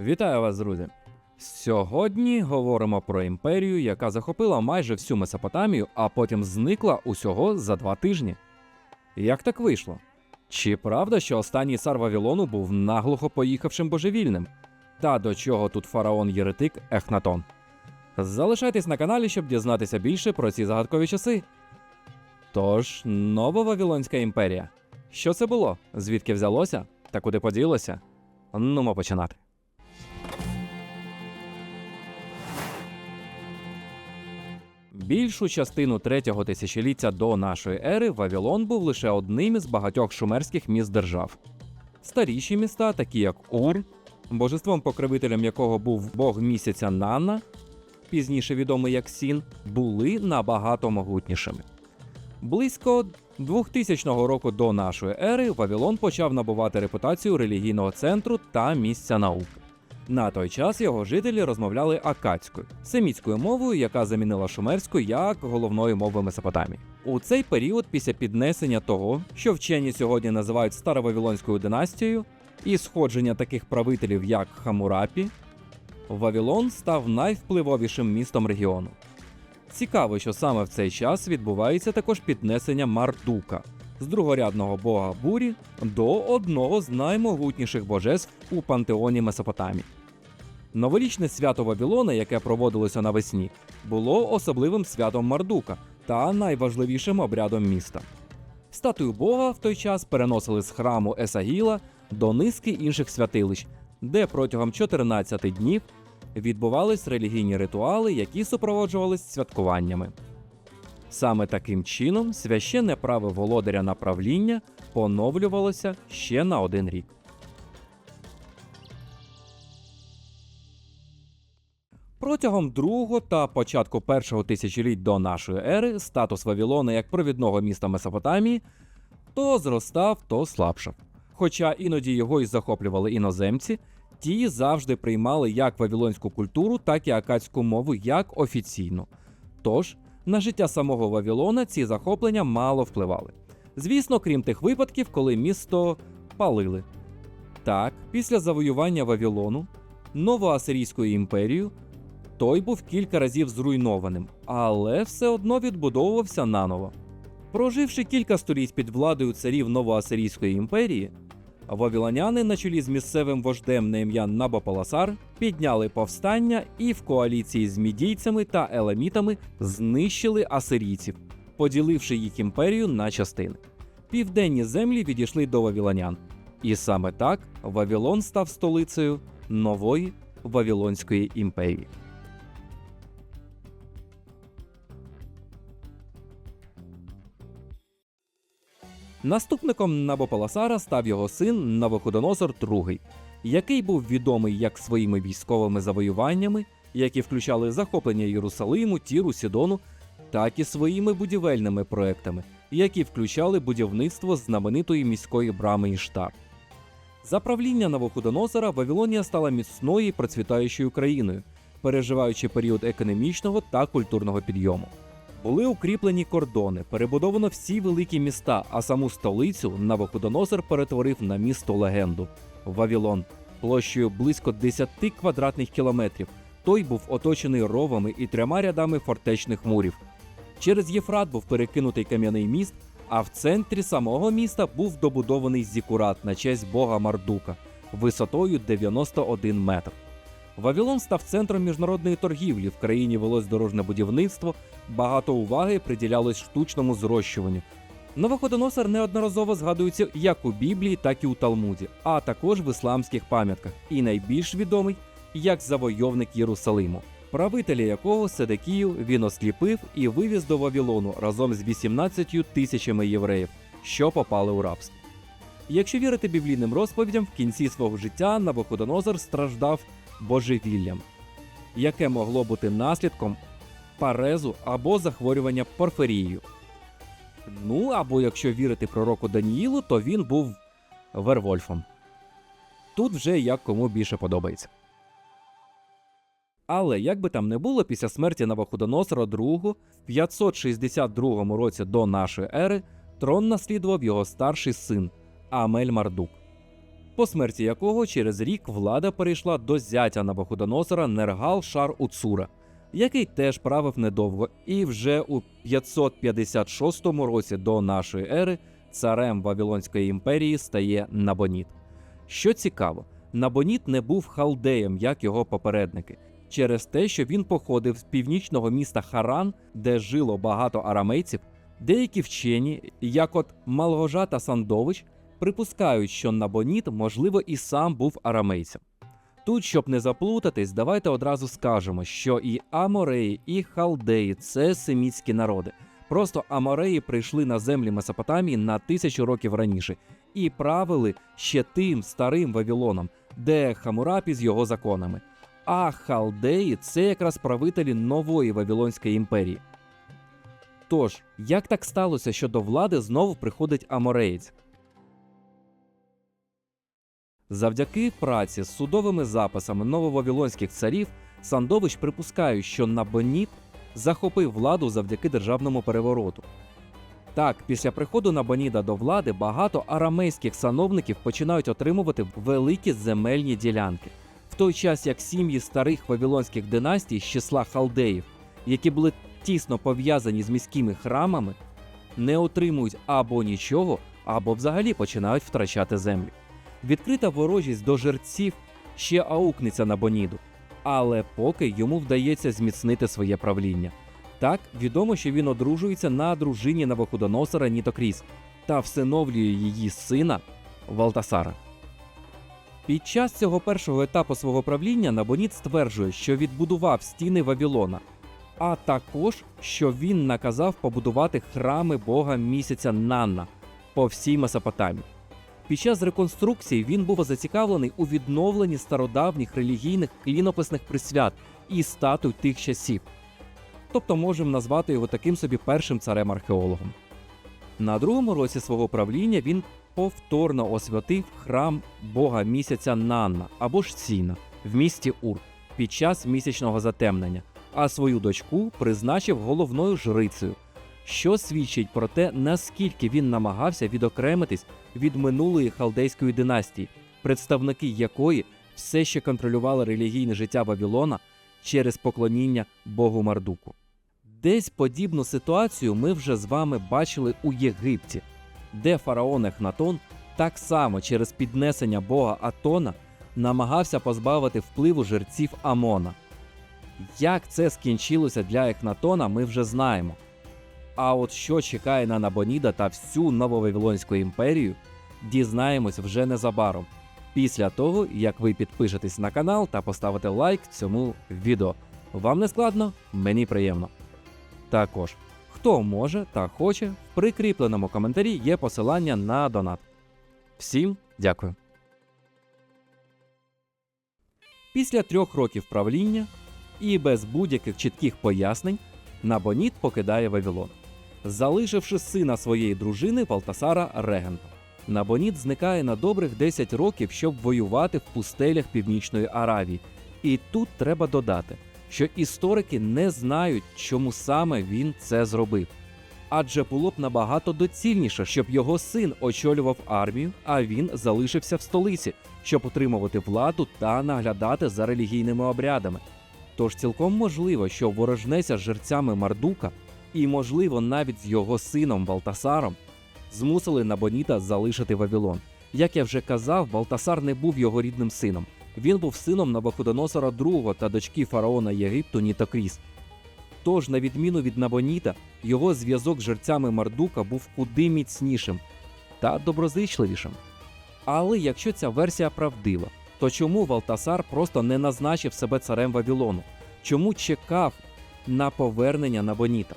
Вітаю вас, друзі! Сьогодні говоримо про імперію, яка захопила майже всю Месопотамію, а потім зникла усього за два тижні. Як так вийшло? Чи правда, що останній цар Вавилону був наглухо поїхавшим божевільним? Та до чого тут фараон Єретик Ехнатон? Залишайтесь на каналі, щоб дізнатися більше про ці загадкові часи. Тож, Нововавилонська імперія. Що це було? Звідки взялося? Та куди поділося? Нумо починати. Більшу частину третього тисячоліття до нашої ери Вавилон був лише одним із багатьох шумерських міст держав. Старіші міста, такі як Ур, божеством покровителем якого був бог місяця Нанна, пізніше відомий як Сін, були набагато могутнішими. Близько 2000 року до нашої ери Вавилон почав набувати репутацію релігійного центру та місця науки. На той час його жителі розмовляли акадською, семітською мовою, яка замінила шумерську як головною мовою Месопотамії. У цей період, після піднесення того, що вчені сьогодні називають старовавилонською династією, і сходження таких правителів, як Хамурапі, Вавилон став найвпливовішим містом регіону. Цікаво, що саме в цей час відбувається також піднесення Мардука з другорядного бога бурі до одного з наймогутніших божеств у пантеоні Месопотамії. Новорічне свято Вавилона, яке проводилося навесні, було особливим святом Мардука та найважливішим обрядом міста. Статую Бога в той час переносили з храму Есагіла до низки інших святилищ, де протягом 14 днів відбувались релігійні ритуали, які супроводжувались святкуваннями. Саме таким чином священне право володаря на правління поновлювалося ще на один рік. Протягом другого та початку першого тисячоліть до нашої ери статус Вавилона як провідного міста Месопотамії то зростав, то слабшав. Хоча іноді його й захоплювали іноземці, ті завжди приймали як вавилонську культуру, так і акадську мову як офіційну. Тож на життя самого Вавилона ці захоплення мало впливали. Звісно, крім тих випадків, коли місто палили. Так, після завоювання Вавилону Новоасирійською імперією той був кілька разів зруйнованим, але все одно відбудовувався наново. Проживши кілька століть під владою царів Новоасирійської імперії, вавилоняни на чолі з місцевим вождем на ім'я Набополосар підняли повстання і в коаліції з мідійцями та еламітами знищили асирійців, поділивши їх імперію на частини. Південні землі відійшли до вавилонян, і саме так Вавилон став столицею нової Вавилонської імперії. Наступником Набополосара став його син Навуходоносор II, який був відомий як своїми військовими завоюваннями, які включали захоплення Єрусалиму, Тіру, Сідону, так і своїми будівельними проектами, які включали будівництво знаменитої міської брами Іштар. За правління Навуходоносора Вавилонія стала міцною і процвітаючою країною, переживаючи період економічного та культурного підйому. Були укріплені кордони, перебудовано всі великі міста, а саму столицю Навуходоносор перетворив на місто легенду Вавилон, площею близько 10 квадратних кілометрів. Той був оточений ровами і трьома рядами фортечних мурів. Через Єфрат був перекинутий кам'яний міст, а в центрі самого міста був добудований зікурат на честь бога Мардука висотою 91 метр. Вавилон став центром міжнародної торгівлі. В країні велось дорожне будівництво, багато уваги приділялось штучному зрощуванню. Новоходоносор неодноразово згадується як у Біблії, так і у Талмуді, а також в ісламських пам'ятках, і найбільш відомий як завойовник Єрусалиму, правителя якого Седекію він осліпив і вивіз до Вавилону разом з 18 тисячами євреїв, що попали у рабство. Якщо вірити біблійним розповідям, в кінці свого життя Навуходоносор страждав божевіллям, яке могло бути наслідком парезу або захворювання порфирією. Ну або якщо вірити пророку Даніїлу, то він був Вервольфом. Тут вже як кому більше подобається. Але як би там не було, після смерті Навуходоносора II в 562 році до нашої ери трон наслідував його старший син Амель Мардук. По смерті якого через рік влада перейшла до зятя Навуходоносора Нергал Шар Уцура, який теж правив недовго, і вже у 556 році до нашої ери царем Вавилонської імперії стає Набоніт. Що цікаво, Набоніт не був халдеєм, як його попередники, через те, що він походив з північного міста Харан, де жило багато арамейців. Деякі вчені, як от Малгожа та Сандович, припускають, що Набоніт, можливо, і сам був арамейцем. Тут, щоб не заплутатись, давайте одразу скажемо, що і Амореї, і Халдеї це семітські народи. Просто Амореї прийшли на землі Месопотамії на тисячу років раніше і правили ще тим старим Вавилоном, де Хамурапі з його законами. А Халдеї це якраз правителі нової Вавилонської імперії. Тож, як так сталося, що до влади знову приходить Амореєць? Завдяки праці з судовими записами нововавілонських царів Сандович припускає, що Набоніт захопив владу завдяки державному перевороту. Так, після приходу Набоніда до влади багато арамейських сановників починають отримувати великі земельні ділянки, в той час як сім'ї старих вавилонських династій з числа халдеїв, які були тісно пов'язані з міськими храмами, не отримують або нічого, або взагалі починають втрачати землі. Відкрита ворожість до жерців ще аукнеться на Боніду, але поки йому вдається зміцнити своє правління. Так, відомо, що він одружується на дружині Навуходоносора Нітокріс та всиновлює її сина Валтасара. Під час цього першого етапу свого правління Набоніт стверджує, що відбудував стіни Вавилона, а також що він наказав побудувати храми бога місяця Нанна по всій Месопотамії. Під час реконструкції він був зацікавлений у відновленні стародавніх релігійних клінописних присвят і статуй тих часів. Тобто можемо назвати його таким собі першим царем-археологом. На другому році свого правління він повторно освятив храм бога місяця Нанна або ж Сіна в місті Ур під час місячного затемнення, а свою дочку призначив головною жрицею, що свідчить про те, наскільки він намагався відокремитись від минулої халдейської династії, представники якої все ще контролювали релігійне життя Вавилона через поклоніння Богу Мардуку. Десь подібну ситуацію ми вже з вами бачили у Єгипті, де фараон Ехнатон так само через піднесення бога Атона намагався позбавити впливу жерців Амона. Як це скінчилося для Ехнатона, ми вже знаємо. А от що чекає на Набоніда та всю нововавилонську імперію, дізнаємось вже незабаром. Після того, як ви підпишетесь на канал та поставите лайк цьому відео. Вам не складно, мені приємно. Також, хто може та хоче, в прикріпленому коментарі є посилання на донат. Всім дякую. Після трьох років правління і без будь-яких чітких пояснень Набоніт покидає Вавилон, залишивши сина своєї дружини Валтасара Регента. Набоніт зникає на добрих 10 років, щоб воювати в пустелях Північної Аравії. І тут треба додати, що історики не знають, чому саме він це зробив. Адже було б набагато доцільніше, щоб його син очолював армію, а він залишився в столиці, щоб утримувати владу та наглядати за релігійними обрядами. Тож цілком можливо, що ворожнеся з жерцями Мардука, і, можливо, навіть з його сином Балтасаром, змусили Набоніта залишити Вавилон. Як я вже казав, Балтасар не був його рідним сином. Він був сином Навуходоносора II та дочки фараона Єгипту Нітокріс. Тож, на відміну від Набоніта, його зв'язок з жерцями Мардука був куди міцнішим та доброзичливішим. Але якщо ця версія правдива, то чому Валтасар просто не назначив себе царем Вавилону? Чому чекав на повернення Набоніта?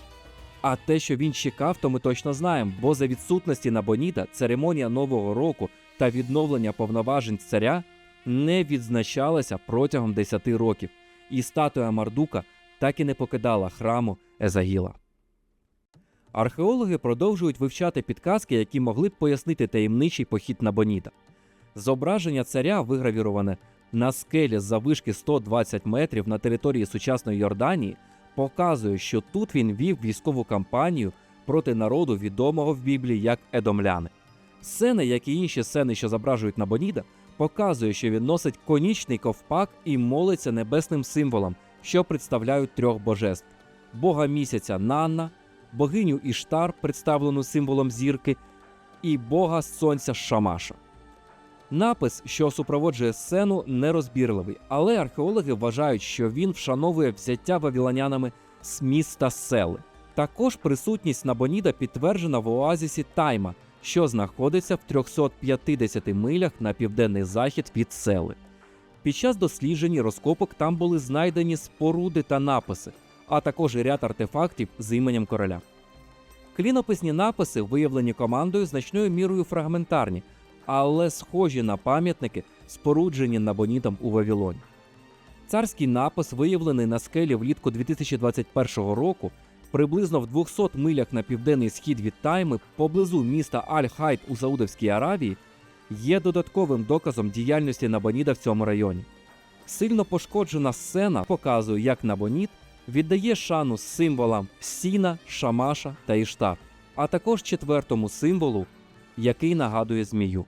А те, що він чекав, то ми точно знаємо, бо за відсутності Набоніта церемонія Нового року та відновлення повноважень царя не відзначалася протягом 10 років, і статуя Мардука так і не покидала храму Езагіла. Археологи продовжують вивчати підказки, які могли б пояснити таємничий похід Набоніта. Зображення царя вигравіроване на скелі з завишки 120 метрів на території сучасної Йорданії, показує, що тут він вів військову кампанію проти народу, відомого в Біблії як Едомляни. Сцени, як і інші сцени, що зображують Набоніда, показує, що він носить конічний ковпак і молиться небесним символам, що представляють трьох божеств: Бога місяця Нанна, богиню Іштар, представлену символом зірки, і Бога Сонця Шамаша. Напис, що супроводжує сцену, нерозбірливий, але археологи вважають, що він вшановує взяття вавілонянами з міста Сели. Також присутність Набоніда підтверджена в оазісі Тайма, що знаходиться в 350 милях на південний захід від сели. Під час досліджень розкопок там були знайдені споруди та написи, а також ряд артефактів з іменем короля. Клінописні написи, виявлені командою, значною мірою фрагментарні, але схожі на пам'ятники, споруджені Набонідом у Вавилоні. Царський напис, виявлений на скелі влітку 2021 року, приблизно в 200 милях на південний схід від Тайми, поблизу міста Аль-Хайт у Саудовській Аравії, є додатковим доказом діяльності Набоніда в цьому районі. Сильно пошкоджена сцена показує, як Набонід віддає шану символам Сіна, Шамаша та Іштар, а також четвертому символу, який нагадує змію.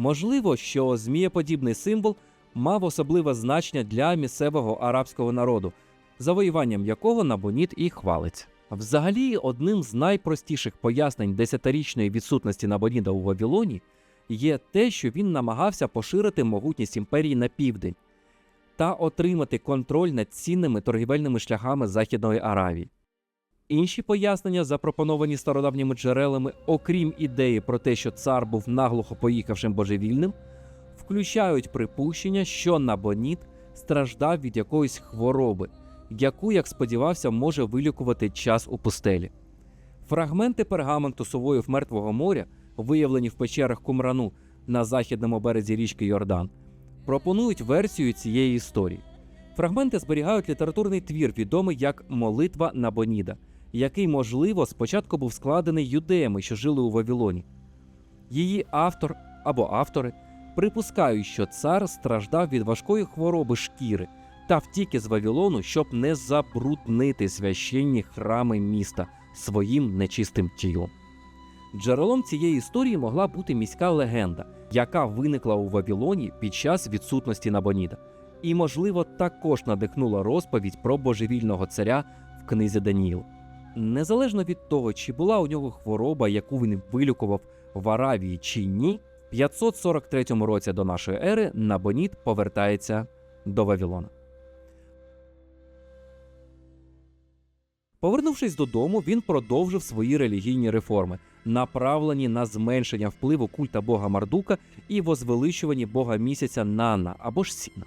Можливо, що змієподібний символ мав особливе значення для місцевого арабського народу, завоюванням якого Набонід і хвалиться. Взагалі, одним з найпростіших пояснень десятирічної відсутності Набоніда у Вавилоні є те, що він намагався поширити могутність імперії на південь та отримати контроль над цінними торгівельними шляхами Західної Аравії. Інші пояснення, запропоновані стародавніми джерелами, окрім ідеї про те, що цар був наглухо поїхавшим божевільним, включають припущення, що Набонід страждав від якоїсь хвороби, яку, як сподівався, може вилікувати час у пустелі. Фрагменти пергаменту сувоїв Мертвого моря, виявлені в печерах Кумрану на західному березі річки Йордан, пропонують версію цієї історії. Фрагменти зберігають літературний твір, відомий як Молитва Набоніда, який, можливо, спочатку був складений юдеями, що жили у Вавилоні. Її автор або автори припускають, що цар страждав від важкої хвороби шкіри та втік із Вавилону, щоб не забруднити священні храми міста своїм нечистим тілом. Джерелом цієї історії могла бути міська легенда, яка виникла у Вавилоні під час відсутності Набоніда, і, можливо, також надихнула розповідь про божевільного царя в книзі Даніїл. Незалежно від того, чи була у нього хвороба, яку він вилікував в Аравії чи ні, в 543 році до нашої ери Набонід повертається до Вавилона. Повернувшись додому, він продовжив свої релігійні реформи, направлені на зменшення впливу культа бога Мардука і возвеличувані бога місяця Нана або ж Сіна.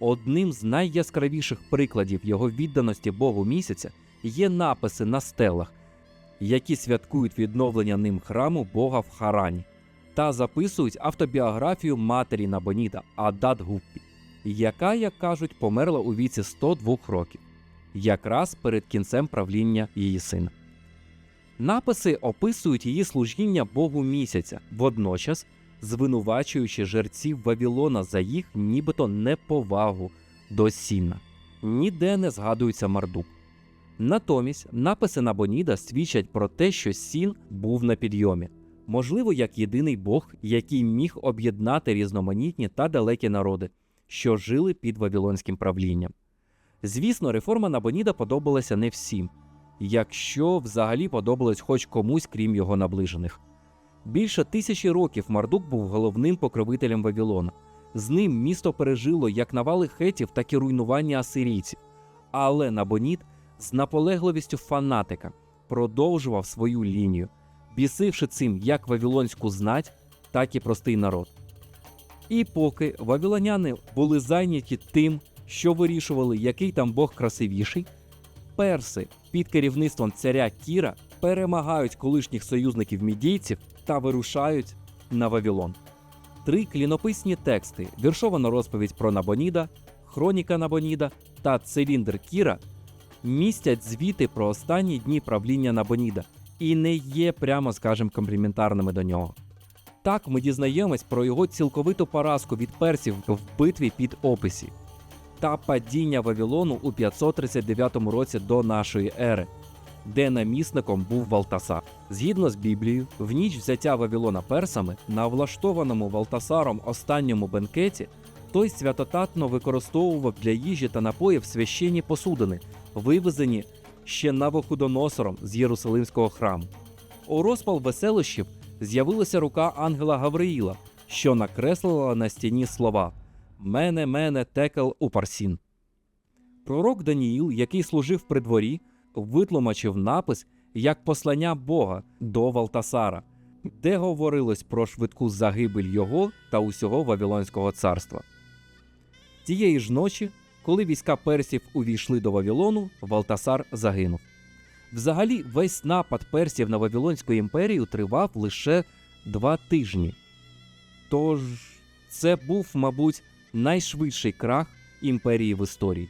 Одним з найяскравіших прикладів його відданості Богу місяця є написи на стелах, які святкують відновлення ним храму Бога в Харані, та записують автобіографію матері Набоніда Адат Гуппі, яка, як кажуть, померла у віці 102 років, якраз перед кінцем правління її сина. Написи описують її служіння Богу місяця, водночас звинувачуючи жерців Вавилона за їх нібито неповагу до Сіна. Ніде не згадується Мардук. Натомість написи Набоніда свідчать про те, що Сін був на підйомі, можливо, як єдиний Бог, який міг об'єднати різноманітні та далекі народи, що жили під вавилонським правлінням. Звісно, реформа Набоніда подобалася не всім, якщо взагалі подобалось хоч комусь, крім його наближених. Більше тисячі років Мардук був головним покровителем Вавилона. З ним місто пережило як навали хетів, так і руйнування асирійців. Але Набонід з наполегливістю фанатика продовжував свою лінію, бісивши цим як вавилонську знать, так і простий народ. І поки вавилоняни були зайняті тим, що вирішували, який там Бог красивіший, перси під керівництвом царя Кіра перемагають колишніх союзників мідійців та вирушають на Вавилон. Три клінописні тексти: віршована розповідь про Набоніда, хроніка Набоніда та циліндр Кіра містять звіти про останні дні правління Набоніда і не є, прямо скажем, компліментарними до нього. Так ми дізнаємось про його цілковиту поразку від персів в битві під Описі та падіння Вавилону у 539 році до нашої ери, де намісником був Валтасар. Згідно з Біблією, в ніч взяття Вавилона персами на влаштованому Валтасаром останньому бенкеті той святотатно використовував для їжі та напоїв священні посудини, вивезені ще Навуходоносором з Єрусалимського храму. У розпал веселощів з'явилася рука ангела Гавриїла, що накреслила на стіні слова Мене, мене, текел упарсін. Пророк Даніїл, який служив при дворі, витлумачив напис як послання Бога до Валтасара, де говорилось про швидку загибель його та усього Вавилонського царства. Тієї ж ночі, коли війська персів увійшли до Вавилону, Валтасар загинув. Взагалі, весь напад персів на Вавилонську імперію тривав лише два тижні. Тож це був, мабуть, найшвидший крах імперії в історії.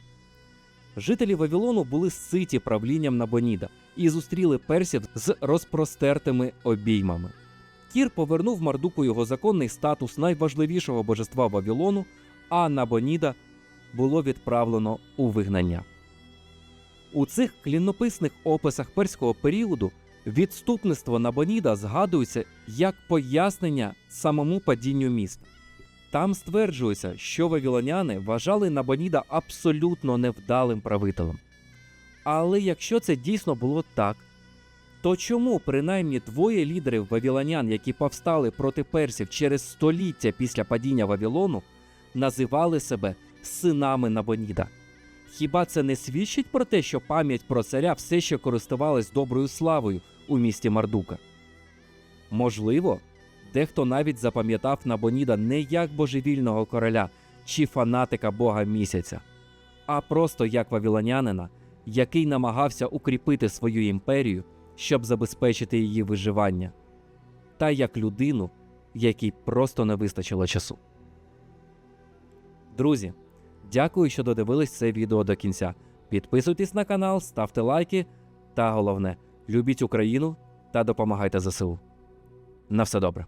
Жителі Вавилону були ситі правлінням Набоніда і зустріли персів з розпростертими обіймами. Кір повернув Мардуку його законний статус найважливішого божества Вавилону, а Набоніда було відправлено у вигнання. У цих клінописних описах перського періоду відступництво Набоніда згадується як пояснення самому падінню міста. Там стверджується, що вавилоняни вважали Набоніда абсолютно невдалим правителем. Але якщо це дійсно було так, то чому принаймні двоє лідерів вавилонян, які повстали проти персів через століття після падіння Вавилону, називали себе синами Набоніда? Хіба це не свідчить про те, що пам'ять про царя все ще користувалась доброю славою у місті Мардука? Можливо, дехто навіть запам'ятав Набоніда не як божевільного короля чи фанатика бога місяця, а просто як вавилонянина, який намагався укріпити свою імперію, щоб забезпечити її виживання, та як людину, якій просто не вистачило часу. Друзі, дякую, що додивились це відео до кінця. Підписуйтесь на канал, ставте лайки та головне, любіть Україну та допомагайте ЗСУ. На все добре.